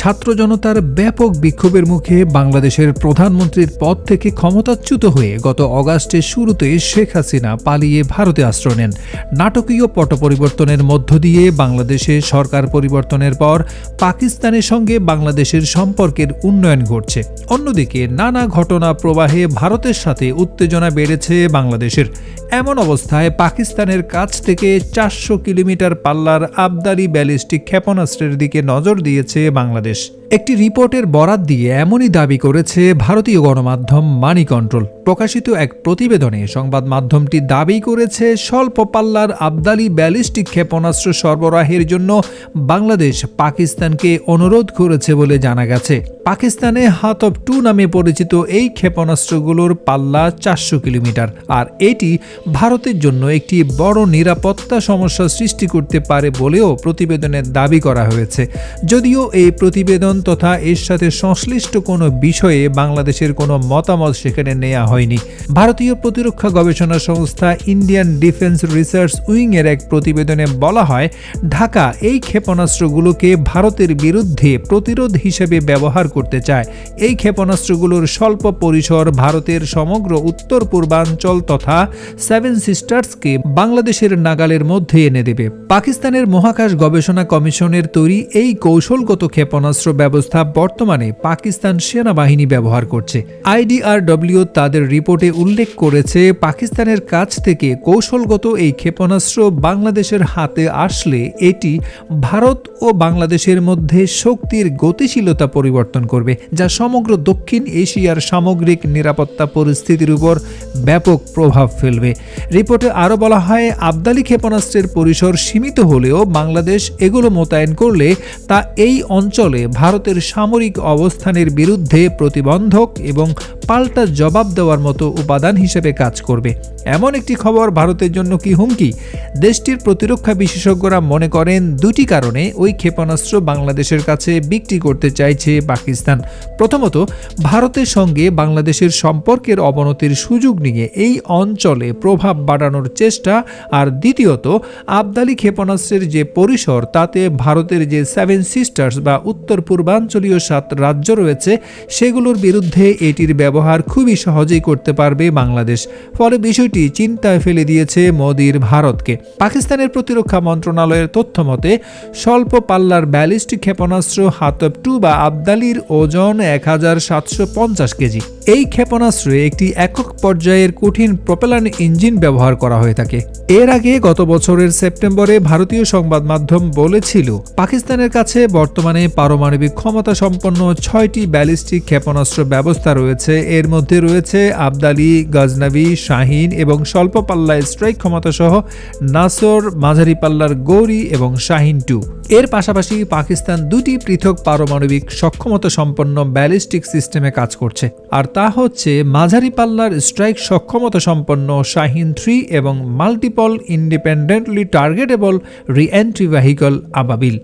ছাত্র জনতার ব্যাপক বিক্ষোভের মুখে বাংলাদেশের প্রধানমন্ত্রীর পদ থেকে ক্ষমতাচ্যুত হয়ে গত অগাস্টের শুরুতে শেখ হাসিনা পালিয়ে ভারতে আশ্রয় নেন। নাটকীয় পট পরিবর্তনের মধ্য দিয়ে বাংলাদেশে সরকার পরিবর্তনের পর পাকিস্তানের সঙ্গে বাংলাদেশের সম্পর্কের উন্নয়ন ঘটছে। অন্যদিকে নানা ঘটনা প্রবাহে ভারতের সাথে উত্তেজনা বেড়েছে বাংলাদেশের। এমন অবস্থায় পাকিস্তানের কাছ থেকে চারশো কিলোমিটার পাল্লার আবদারি ব্যালিস্টিক ক্ষেপণাস্ত্রের দিকে নজর দিয়েছে বাংলাদেশ। একটি রিপোর্টের বরাত দিয়ে এমনই দাবি করেছে ভারতীয় গণমাধ্যম মানি কন্ট্রোল প্রকাশিত এক প্রতিবেদনে সংবাদ মাধ্যমটি দাবি করেছে, স্বল্প পাল্লার আবদালি ব্যালিস্টিক ক্ষেপণাস্ত্র সরবরাহের জন্য বাংলাদেশ পাকিস্তানকে অনুরোধ করেছে বলে জানা গেছে। পাকিস্তানে হাত অফ টু নামে পরিচিত এই ক্ষেপণাস্ত্রগুলোর পাল্লা চারশো কিলোমিটার, আর এটি ভারতের জন্য একটি বড় নিরাপত্তা সমস্যা সৃষ্টি করতে পারে বলেও প্রতিবেদনে দাবি করা হয়েছে। যদিও এই প্রতিবেদন তথা এর সাথে সংশ্লিষ্ট কোনো বিষয়ে বাংলাদেশের কোনো মতামত সেখানে নেওয়া হয়নি। ভারতীয় প্রতিরক্ষা গবেষণা সংস্থা ইন্ডিয়ান ডিফেন্স রিসার্চ উইং এর এক প্রতিবেদনে বলা হয়, ঢাকা এই ক্ষেপণাস্ত্রগুলোকে ভারতের বিরুদ্ধে প্রতিরোধ হিসেবে ব্যবহার করতে চায়। এই ক্ষেপণাস্ত্রগুলোর স্বল্প পরিসর ভারতের সমগ্র উত্তর পূর্বাঞ্চল তথা সেভেন সিস্টার্সকে বাংলাদেশের নাগালের মধ্যে এনে দেবে। পাকিস্তানের মহাকাশ গবেষণা কমিশনের তৈরি এই কৌশলগত ক্ষেপণাস্ত্র ব্যবস্থা বর্তমানে পাকিস্তান সেনাবাহিনী ব্যবহার করছে। আইডিআরডব্লিউ তাদের রিপোর্টে উল্লেখ করেছে, পাকিস্তানের কাছ থেকে কৌশলগত এই ক্ষেপণাস্ত্র বাংলাদেশের হাতে আসলে এটি ভারত ও বাংলাদেশের মধ্যে শক্তির গতিশীলতা পরিবর্তন করবে, যা সমগ্র দক্ষিণ এশিয়ার সামগ্রিক নিরাপত্তা পরিস্থিতির উপর ব্যাপক প্রভাব ফেলবে। রিপোর্টে আরও বলা হয়, আবদালি ক্ষেপণাস্ত্রের পরিসর সীমিত হলেও বাংলাদেশ এগুলো মোতায়েন করলে তা এই অঞ্চলে ভারতের সামরিক অবস্থানের বিরুদ্ধে প্রতিবন্ধক এবং পাল্টা জবাব দেওয়ার মতো উপাদান হিসেবে কাজ করবে। এমন একটি খবর ভারতের জন্য কি হুমকি? দেশটির প্রতিরক্ষা বিশেষজ্ঞরা মনে করেন দুটি কারণে ওই ক্ষেপণাস্ত্র বাংলাদেশের কাছে বিক্রি করতে চাইছে পাকিস্তান। প্রথমত, ভারতের সঙ্গে বাংলাদেশের সম্পর্কের অবনতির সুযোগ নিয়ে এই অঞ্চলে প্রভাব বাড়ানোর চেষ্টা। আর দ্বিতীয়ত, আবদালি ক্ষেপণাস্ত্রের যে পরিসর, তাতে ভারতের যে সেভেন সিস্টার্স বা উত্তর পূর্বাঞ্চলীয় সাত রাজ্য রয়েছে, সেগুলোর বিরুদ্ধে এটির ব্যবহার খুবই সহজেই করতে পারবে বাংলাদেশ। ফলে বিষয়টি চিন্তায় ফেলে দিয়েছে মোদির ভারতকে। পাকিস্তানের প্রতিরক্ষা মন্ত্রণালয়ের তথ্য মতে, স্বল্প পাল্লার ব্যালিস্টিক ক্ষেপণাস্ত্র হাতব টু বা আবদালির ওজন এক হাজার সাতশো পঞ্চাশ কেজি। এই ক্ষেপণাস্ত্রে একটি একক পর্যায়ের কঠিন প্রপেলান ইঞ্জিন ব্যবহার করা হয়ে থাকে। এর আগে গত বছরের সেপ্টেম্বরে ভারতীয় সংবাদ মাধ্যম বলেছিল, পাকিস্তানের কাছে বর্তমানে পারমাণবিক ক্ষমতা সম্পন্ন ছয়টি ব্যালিস্টিক ক্ষেপণাস্ত্র ব্যবস্থা রয়েছে। এর মধ্যে রয়েছে আবদালি গজনাবি, শাহিন এবং স্বল্প পাল্লায় স্ট্রাইক ক্ষমতা সহ নাসর মাঝারি পাল্লার গৌরি এবং শাহিন টু। এর পাশাপাশি পাকিস্তান দুটি পৃথক পারমাণবিক সক্ষমতা সম্পন্ন ব্যালিস্টিক সিস্টেমে কাজ করছে। আর তা হচ্ছে মাঝারি পাল্লার স্ট্রাইক সক্ষমতা সম্পন্ন শাহিন থ্রি এবং multiple independently targetable re entry vehicle আবাবিল।